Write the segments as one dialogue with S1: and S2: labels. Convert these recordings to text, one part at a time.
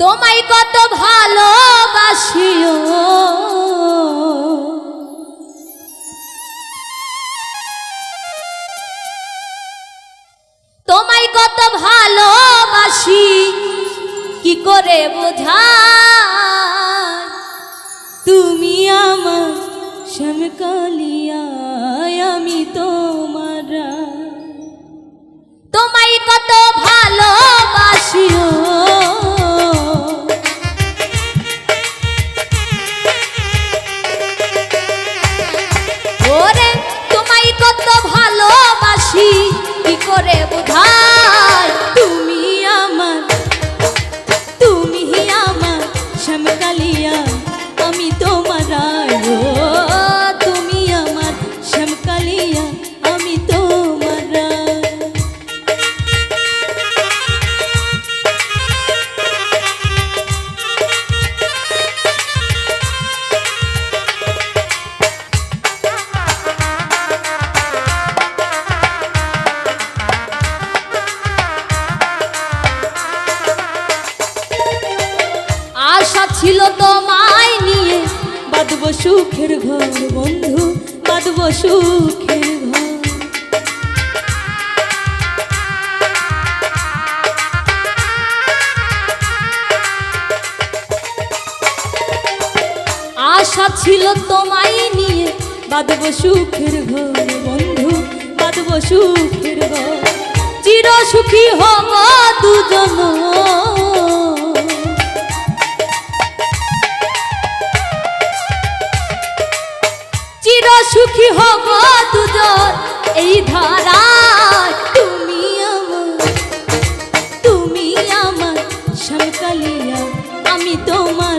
S1: তোমায় কত ভালোবাসিও। তোমায় কত ভালোবাসি, কি করে বোঝায়? তুমি আমার শ্যামকালিয়া আমি তোমার তোমায় কত ভালোবাসিও। করে বোঝায় বাঁধব সুখের ঘর, বন্ধু বাঁধব সুখের ঘর। আশা ছিল তোমায় নিয়ে বাঁধব সুখের ঘর, বন্ধু বাঁধব সুখের ঘর। চির সুখী হব দুজন চির সুখী হব দুজন। এই ধারায় তুমি আমার তুমি আমার শ্যামকালিয়া আমি তোমার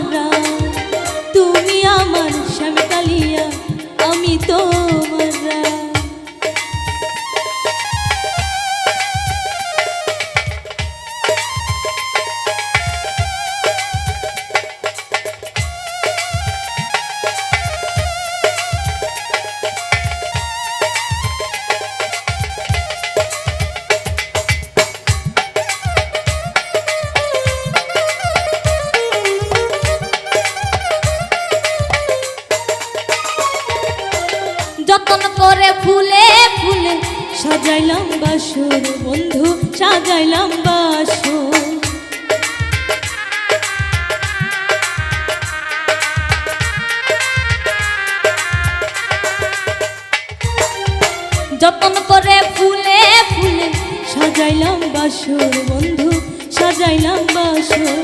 S1: সাজাইলাম বাসর বন্ধু সাজাইলাম বাসর। যতন করে ফুলে ফুলে সাজাইলাম বাসর বন্ধু সাজাইলাম বাসর।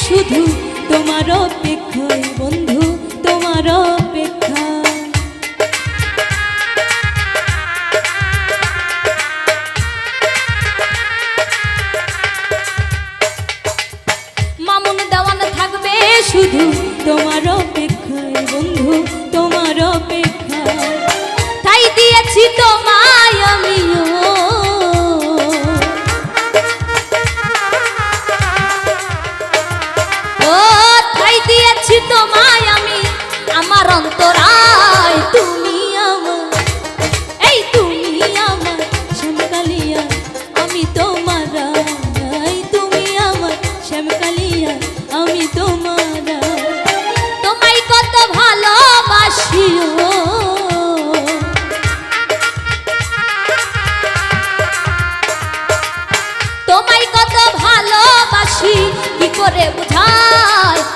S1: শুধু তোমার অপেক্ষায় বন্ধু তোমার অপেক্ষা। মামুন দেওয়ান থাকবে শুধু তোমার ভালোবাসি কি করে বুঝায়?